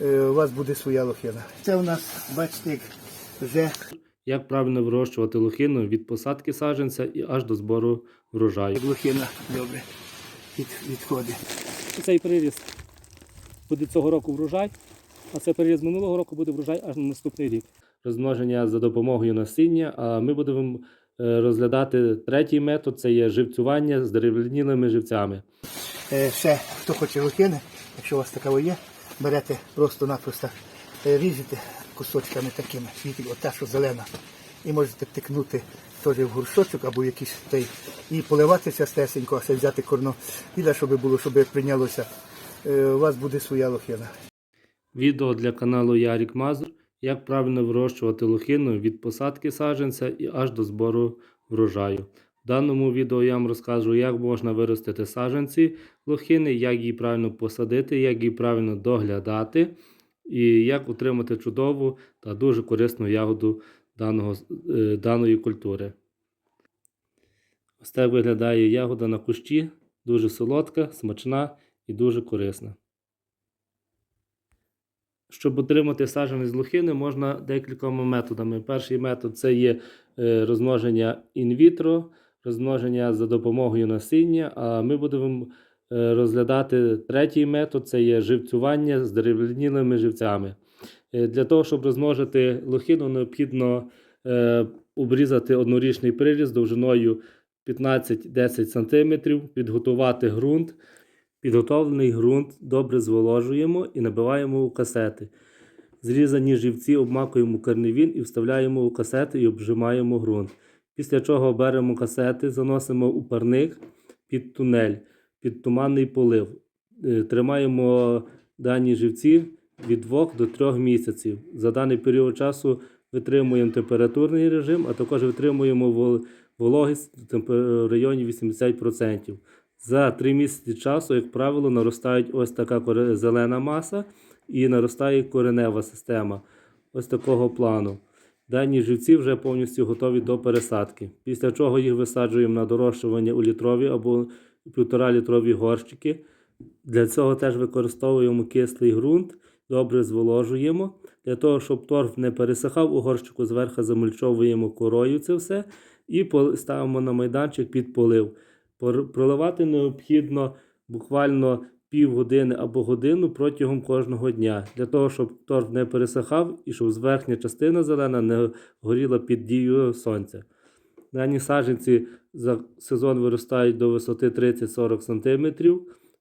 Е, У вас буде своя лохина. Це у нас, бачите, як вже Як правильно вирощувати лохину від посадки саджанця і аж до збору врожаю. лохина добре від, відходить. Цей приріст буде цього року врожай, а цей приріст минулого року буде врожай аж на наступний рік. Розмноження за допомогою насіння. А ми будемо е, розглядати третій метод це є живцювання з дерев'янілими живцями. Е, Ще хто хоче лохини, якщо у вас така є, берете просто-напросто, е, ріжете кусочками такими, світлі, от що зелена, і можете втикнути теж в горшочок або якийсь той, і поливати частесенько, а ще взяти корно, да, щоб було, щоб прийнялося. Е, У вас буде своя лохина. Відео для каналу Ярік Мазур. Як правильно вирощувати лохину від посадки саджанця і аж до збору врожаю. В даному відео я вам розкажу, як можна виростити саджанці лохини, як її правильно посадити, як її правильно доглядати і як отримати чудову та дуже корисну ягоду даного, е, даної культури. Ось так виглядає ягода на кущі, дуже солодка, смачна і дуже корисна. Щоб отримати саджанець лохини, можна декількома методами. Перший метод це є е, розмноження інвітро, розмноження за допомогою насіння. А ми будемо е, розглядати третій метод це є живцювання з дерев'янілими живцями. Е, Для того, щоб розмножити лохину, необхідно е, обрізати однорічний приріз довжиною 15-10 см, підготувати ґрунт. Підготовлений ґрунт добре зволожуємо і набиваємо у касети. Зрізані живці обмакуємо карневін і вставляємо у касети і обжимаємо ґрунт. Після чого беремо касети, заносимо у парник під тунель, під туманний полив. Е, Тримаємо дані живці від 2 до 3 місяців. За даний період часу витримуємо температурний режим, а також витримуємо вологість в районі 80%. За 3 місяці часу, як правило, наростають ось така зелена маса і наростає коренева система ось такого плану. Дані живці вже повністю готові до пересадки. Після чого їх висаджуємо на дорощування у літрові або півтора літрові горщики. Для цього теж використовуємо кислий ґрунт, добре зволожуємо. Для того, щоб торф не пересихав у горщику, зверху замульчовуємо корою це все і ставимо на майданчик під полив. Проливати необхідно буквально півгодини або годину протягом кожного дня, для того, щоб торф не пересихав і щоб верхня частина зелена не горіла під дією сонця. Дані саджанці за сезон виростають до висоти 30-40 см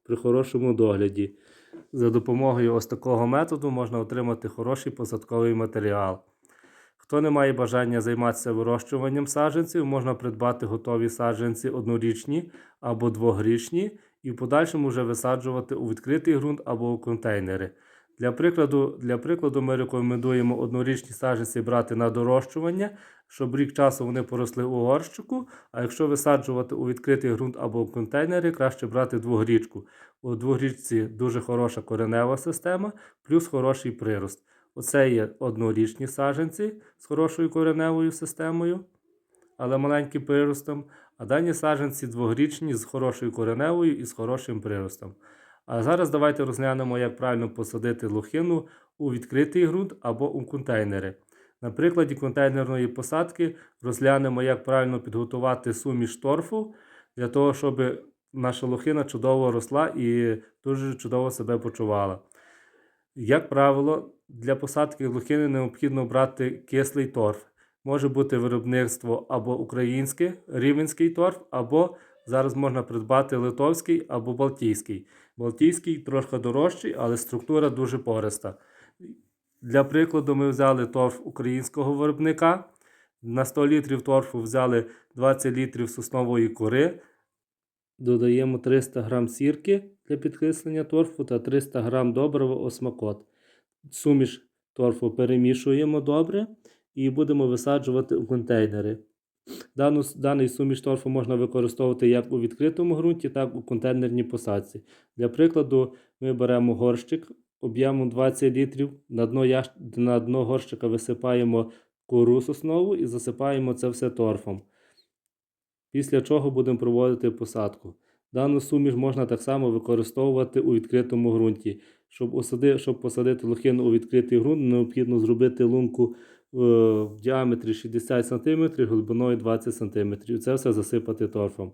при хорошому догляді. За допомогою ось такого методу можна отримати хороший посадковий матеріал. Хто не має бажання займатися вирощуванням саджанців, можна придбати готові саджанці однорічні або двогрічні і в подальшому вже висаджувати у відкритий ґрунт або у контейнери. Для прикладу, для прикладу ми рекомендуємо однорічні саджанці брати на дорощування, щоб рік часу вони поросли у горщику. А якщо висаджувати у відкритий ґрунт або в контейнери, краще брати двогрічку. У двогрічці дуже хороша коренева система, плюс хороший прирост. Оце є однорічні саджанці з хорошою кореневою системою, але маленьким приростом. А дані саджанці двогрічні з хорошою кореневою і з хорошим приростом. А зараз давайте розглянемо, як правильно посадити лохину у відкритий ґрунт або у контейнери. На прикладі контейнерної посадки розглянемо, як правильно підготувати суміш торфу для того, щоб наша лохина чудово росла і дуже чудово себе почувала. Як правило, для посадки лохини необхідно брати кислий торф. Може бути виробництво або українське, рівенський торф, або зараз можна придбати литовський або балтійський. Балтійський трошки дорожчий, але структура дуже пориста. Для прикладу, ми взяли торф українського виробника. На 100 літрів торфу взяли 20 літрів соснової кори. Додаємо 300 г сірки для підкислення торфу та 300 г добрива осмакот. Суміш торфу перемішуємо добре і будемо висаджувати у контейнери. Дану, даний суміш торфу можна використовувати як у відкритому ґрунті, так і у контейнерній посадці. Для прикладу, ми беремо горщик об'ємом 20 літрів, на дно, яш... на дно горщика висипаємо кору соснову і засипаємо це все торфом. Після чого будемо проводити посадку. Дану суміш можна так само використовувати у відкритому ґрунті. Щоб, осади, щоб посадити лохину у відкритий ґрунт, необхідно зробити лунку в діаметрі 60 см, глибиною 20 см. Це все засипати торфом.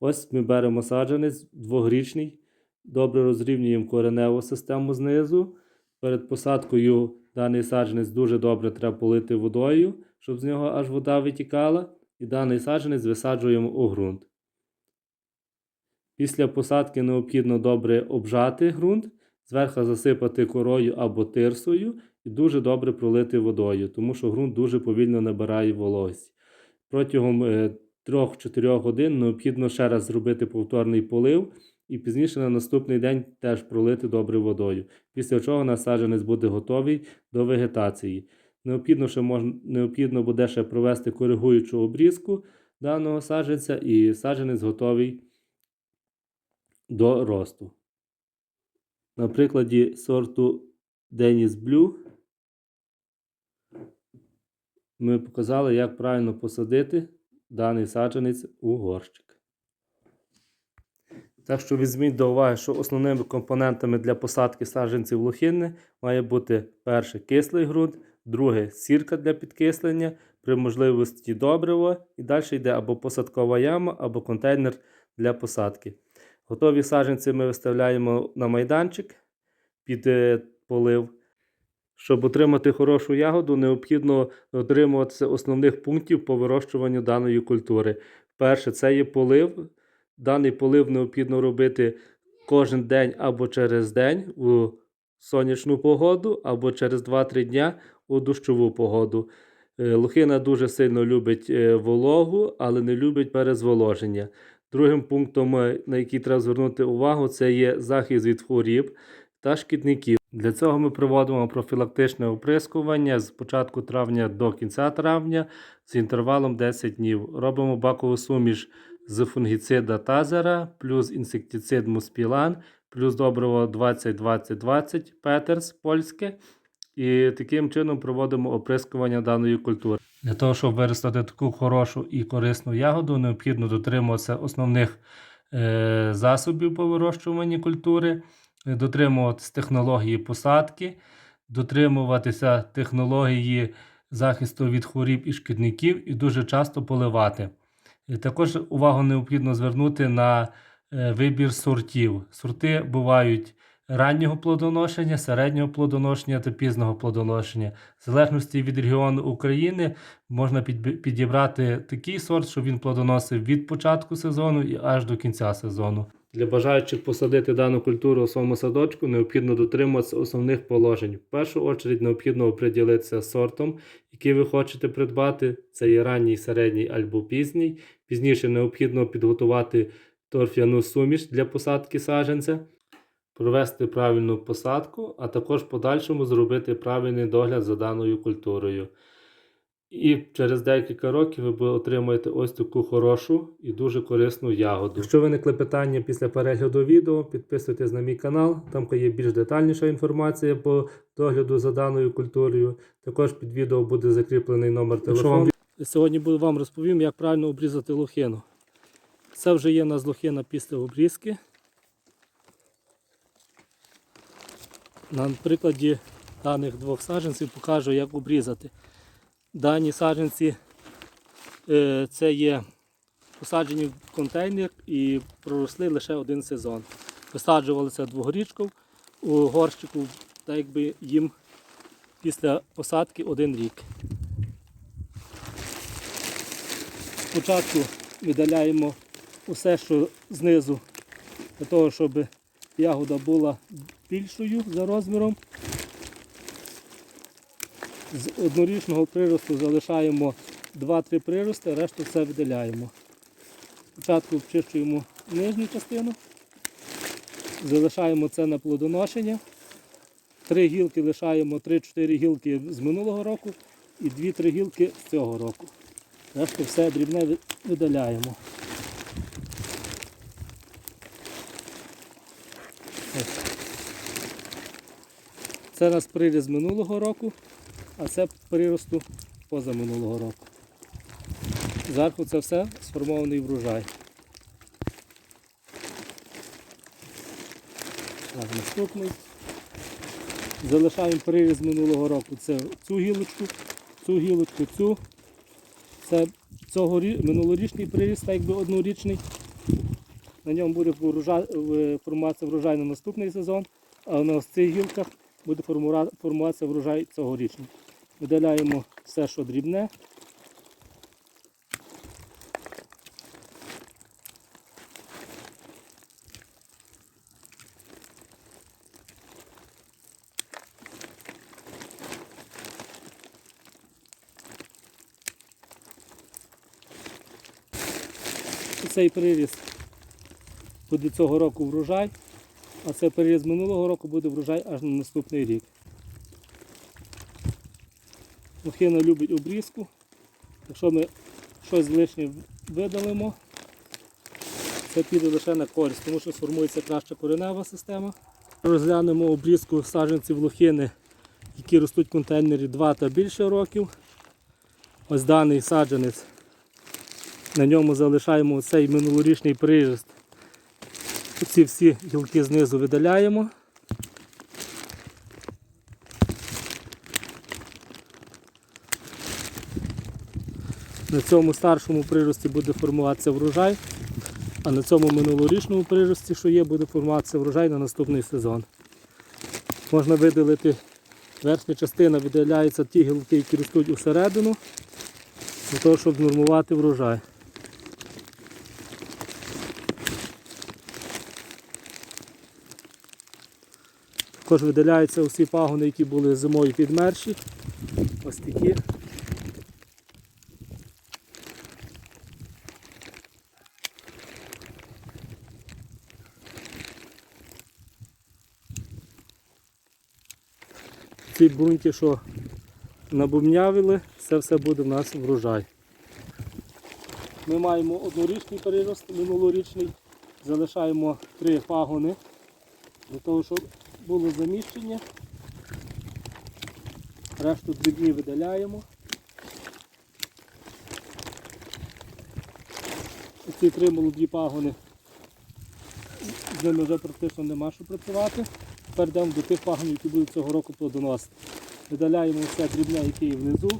Ось ми беремо саджанець двогрічний, добре розрівнюємо кореневу систему знизу. Перед посадкою даний саджанець дуже добре треба полити водою, щоб з нього аж вода витікала. І даний саджанець висаджуємо у ґрунт. Після посадки необхідно добре обжати ґрунт, зверху засипати корою або тирсою і дуже добре пролити водою, тому що ґрунт дуже повільно набирає вологість. Протягом е, 3-4 годин необхідно ще раз зробити повторний полив і пізніше на наступний день теж пролити добре водою. Після чого насадженець буде готовий до вегетації. Необхідно, ще мож... необхідно буде ще провести коригуючу обрізку даного саджанця, і саджанець готовий до росту. На прикладі сорту Деніс Блю ми показали, як правильно посадити даний саджанець у горщик. Так що візьміть до уваги, що основними компонентами для посадки саджанців лохини має бути перше кислий ґрунт, друге сірка для підкислення, при можливості добриво, і далі йде або посадкова яма, або контейнер для посадки. Готові саджанці ми виставляємо на майданчик під е, полив. Щоб отримати хорошу ягоду, необхідно дотримуватися основних пунктів по вирощуванню даної культури. Перше, це є полив. Даний полив необхідно робити кожен день або через день у сонячну погоду, або через 2-3 дня у дощову погоду. Е, Лохина дуже сильно любить е, вологу, але не любить перезволоження. Другим пунктом, е, на який треба звернути увагу, це є захист від хворіб та шкідників. Для цього ми проводимо профілактичне оприскування з початку травня до кінця травня з інтервалом 10 днів. Робимо бакову суміш з фунгіцида тазера, плюс інсектицид муспілан, плюс добриво 20-20-20 Петерс польське. І таким чином проводимо оприскування даної культури. Для того, щоб виростити таку хорошу і корисну ягоду, необхідно дотримуватися основних е, засобів по вирощуванні культури, дотримуватися технології посадки, дотримуватися технології захисту від хворіб і шкідників і дуже часто поливати. Також увагу необхідно звернути на е, вибір сортів. Сорти бувають раннього плодоношення, середнього плодоношення та пізного плодоношення. В залежності від регіону України можна підібрати такий сорт, щоб він плодоносив від початку сезону і аж до кінця сезону. Для бажаючих посадити дану культуру у своєму садочку необхідно дотримуватися основних положень. В першу чергу необхідно оприділитися сортом, який ви хочете придбати. Це є ранній, середній або пізній. Пізніше необхідно підготувати торф'яну суміш для посадки саджанця провести правильну посадку, а також в подальшому зробити правильний догляд за даною культурою. І через декілька років ви отримаєте ось таку хорошу і дуже корисну ягоду. Якщо виникли питання після перегляду відео, підписуйтесь на мій канал, там є більш детальніша інформація по догляду за даною культурою. Також під відео буде закріплений номер телефону. Сьогодні вам розповім, як правильно обрізати лохину. Це вже є у нас лохина після обрізки. На прикладі даних двох саджанців покажу, як обрізати. Дані саджанці е, це є посаджені в контейнер і проросли лише один сезон. Висаджувалися двогорічком у горщику, так якби їм після посадки один рік. Спочатку видаляємо усе, що знизу, для того, щоб ягода була більшою за розміром. З однорічного приросту залишаємо 2-3 прирости, решту все видаляємо. Спочатку вчищуємо нижню частину, залишаємо це на плодоношення. Три гілки лишаємо 3-4 гілки з минулого року і 2-3 гілки з цього року. Решту все дрібне видаляємо. Це у нас приріз минулого року, а це приросту позаминулого року. Зверху це все сформований врожай. Так, наступний. Залишаємо приріз минулого року. Це цю гілочку, цю гілочку, цю. Це цього минулорічний приріз, так якби однорічний. На ньому буде формуватися врожай на наступний сезон, а на цих гілках буде формуватися врожай цьогорічний. Видаляємо все, що дрібне. Цей приріз буде цього року врожай, а цей приріз минулого року буде врожай аж на наступний рік. Лохина любить обрізку. Якщо ми щось лишнє видалимо, це піде лише на користь, тому що сформується краща коренева система. Розглянемо обрізку саджанців лохини, які ростуть в контейнері 2 та більше років. Ось даний саджанець. На ньому залишаємо цей минулорічний приріст. Ці всі гілки знизу видаляємо. На цьому старшому прирості буде формуватися врожай, а на цьому минулорічному прирості, що є, буде формуватися врожай на наступний сезон. Можна видалити, верхня частина видаляється ті гілки, які ростуть усередину, для того, щоб нормувати врожай. Також видаляються усі пагони, які були зимою підмерші. Ось такі. Ці бруньки, що набумнявили, це все буде в нас врожай. Ми маємо однорічний перерост, минулорічний, залишаємо три пагони для того, щоб було заміщення. Решту дрібні видаляємо. Ці три молоді пагони. З ними вже практично нема що працювати. Тепер йдемо до тих пагонів, які будуть цього року плодоносити. Видаляємо все дрібне, яке є внизу.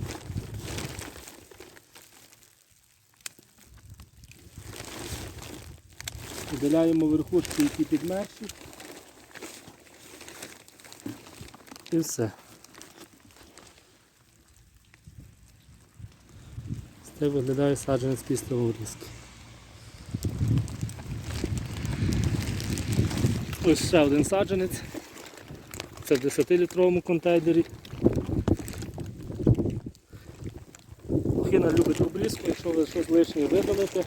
Видаляємо верхушки, які підмерші. І все. Це виглядає саджанець після обрізки. Ось ще один саджанець. Це в 10-літровому контейнері. Хина любить обрізку, якщо ви щось лишнє видалите,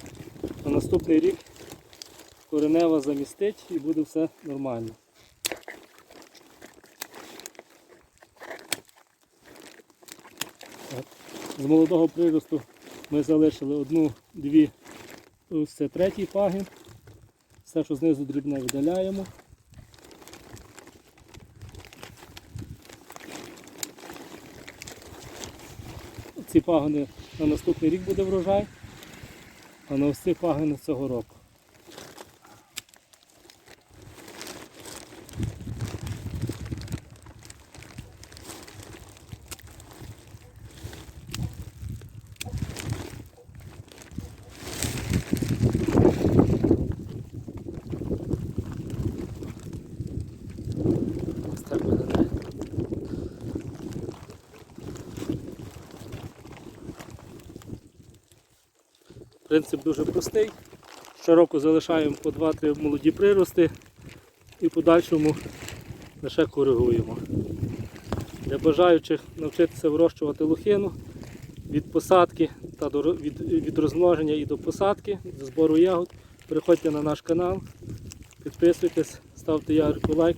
на наступний рік коренева замістить і буде все нормально. З молодого приросту ми залишили одну, дві, ось це третій пагін. Все, що знизу дрібне видаляємо. Ці пагони на наступний рік буде врожай, а на ось ці пагони цього року. Принцип дуже простий. Щороку залишаємо по 2-3 молоді прирости і в подальшому лише коригуємо. Для бажаючих навчитися вирощувати лохину від посадки та до, від, від розмноження і до посадки, до збору ягод, переходьте на наш канал, підписуйтесь, ставте ярку лайк.